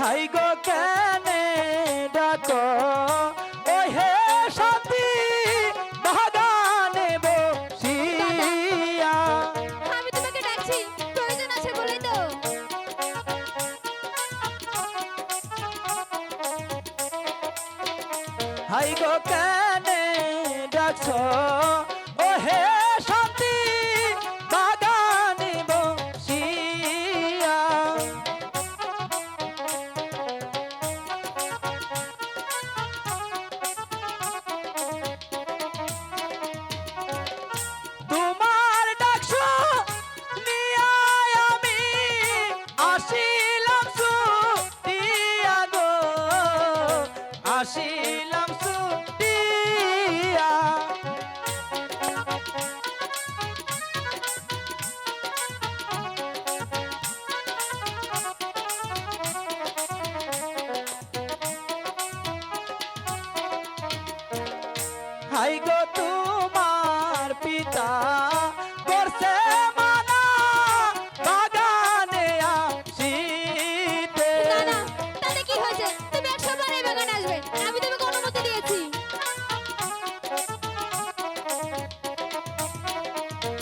High গো কেনে ডাক ও হে সাথী বাগানে বসিয়া। আমি তোমাকে ডাকছি প্রয়োজন আছে বলে তো। হাই গো কেনে ডাকছ ও হে 心。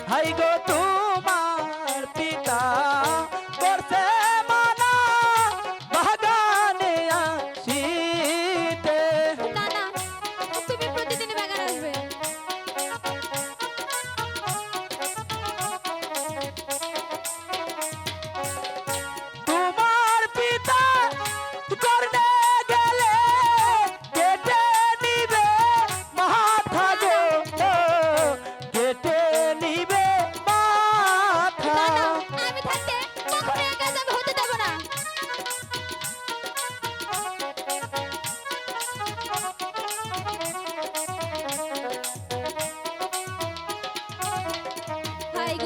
হাই গো তুমি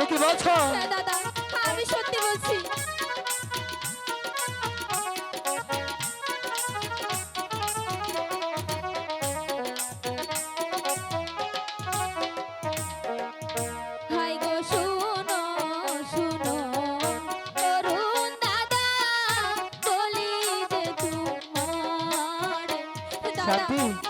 তুমি কি বলছো দাদা আমি সত্যি বলছি। সাথী